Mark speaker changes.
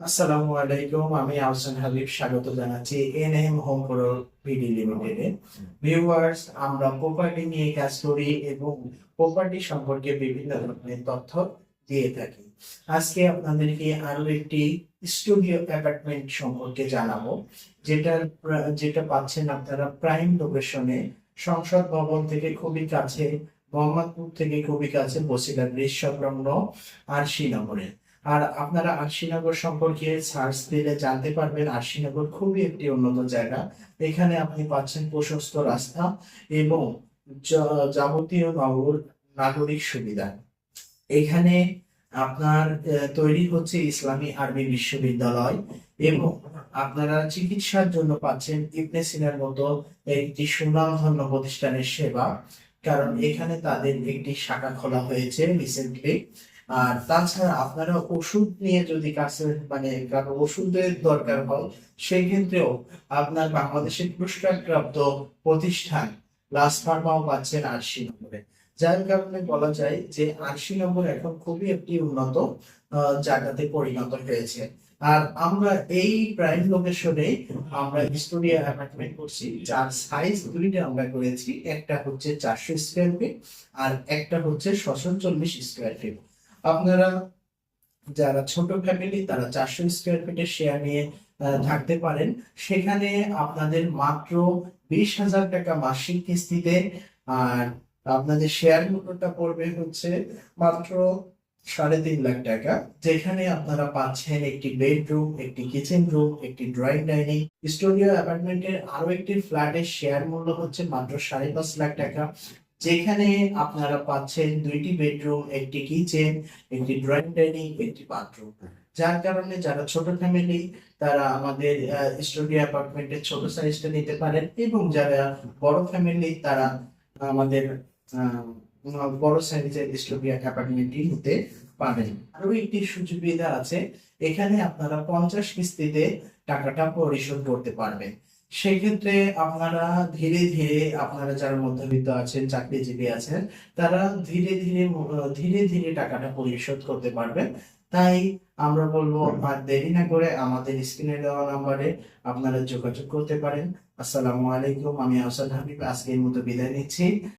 Speaker 1: আসসালামু আলাইকুম, আমি আহসান হাবিব, স্বাগত জানাচ্ছি N M home pro PD লিমিটেডে ভিউয়ার্স আমরা প্রপার্টি নিয়ে কাজ করি এবং প্রপার্টি সম্পর্কে বিভিন্ন ধরনের তথ্য দিয়ে থাকি। আজকে আপনাদেরকে আরও একটি স্টুডিও অ্যাপার্টমেন্ট সম্পর্কে জানাব যেটা যেটা পাচ্ছেন আপনারা প্রাইম লোকেশনে সংসদ ভবন থেকে খুবই কাছে মোহাম্মদপুর থেকে খুবই কাছে বসিলা ব্রিজ সংলগ্ন আর শ্রীনগরে। আর আপনারা আরশিনগর সম্পর্কে সার্চ দিলে জানতে পারবেন, আরশিনগর খুবই একটি উন্নত জায়গা। এখানে আপনি পাচ্ছেন প্রশস্ত রাস্তা এবং যাবতীয় নগর নাগরিক সুবিধা। এখানে আপনার তৈরি হচ্ছে ইসলামী আরবি বিশ্ববিদ্যালয় এবং আপনারা চিকিৎসার জন্য পাচ্ছেন ইবনে সিনার মতো একটি সুনামধন্য প্রতিষ্ঠানের সেবা। কারণ এখানে তাদের একটি শাখা খোলা হয়েছে রিসেন্টলি আর তাছাড়া আপনারা ওষুধ নিয়ে যদি কাছে মানে কারও ওষুধের দরকার হয় সেই ক্ষেত্রেও আপনার বাংলাদেশের পুরস্কারপ্রাপ্ত প্রতিষ্ঠান লাস ফার্মাও পাচ্ছেন আরশি নম্বরে। যার কারণে বলা যায় যে আরশি নম্বর এখন খুবই একটি উন্নত জায়গাতে পরিণত হয়েছে। আর আমরা এই প্রাইম লোকেশনে আমরা স্টুডিও অ্যাপার্টমেন্ট করছি, যার সাইজ দুইটা আমরা করেছি। একটা হচ্ছে চারশো স্কোয়ার ফিট আর একটা হচ্ছে ছশো চল্লিশ স্কোয়ার ফিট আপনারা যারা ছোট ফ্যামিলি তারা চারশো স্কোয়ার ফিটের শেয়ার নিয়ে থাকতে পারেন। সেখানে আপনাদের মাত্র বিশ হাজার টাকা মাসিক কিস্তিতে আর আপনাদের শেয়ার মূল্যটা পড়বে হচ্ছে মাত্র সাড়ে তিন লাখ টাকা। যেখানে আপনারা পাচ্ছেন একটি বেডরুম একটি কিচেন রুম একটি ড্রয়িং ডাইনিং স্টুডিও অ্যাপার্টমেন্টের আরও একটি ফ্ল্যাটের শেয়ার মূল্য হচ্ছে মাত্র সাড়ে পাঁচ লাখ টাকা। যেখানে আপনারা পাচ্ছেন দুইটি বেডরুম, একটি কিচেন, একটি ড্রয়িং ডাইনিং, একটি বাথরুম। যার কারণে যারা ছোট ফ্যামিলি, তারা আমাদের স্টুডিও অ্যাপার্টমেন্টের ছোট সাইজটা নিতে পারেন এবং যারা বড় ফ্যামিলি, তারা আমাদের বড় সাইজের স্টুডিও অ্যাপার্টমেন্টটি নিতে পারেন। আরও একটি সুবিধা আছে, এখানে আপনারা পঞ্চাশ কিস্তিতে টাকাটা পরিশোধ করতে পারবেন। সেক্ষেত্রে আপনারা ধীরে ধীরে আপনারা যারা মধ্যবিত্ত আছেন চাকরিজীবী আছেন তারা ধীরে ধীরে ধীরে ধীরে টাকাটা পরিশোধ করতে পারবেন। তাই আমরা বলব আর দেরি না করে আমাদের স্ক্রিনে দেওয়া নাম্বারে আপনারা যোগাযোগ করতে পারেন। আসসালামু আলাইকুম আমি আসাদ হাবিব আজকের মতো বিদায় নিচ্ছি।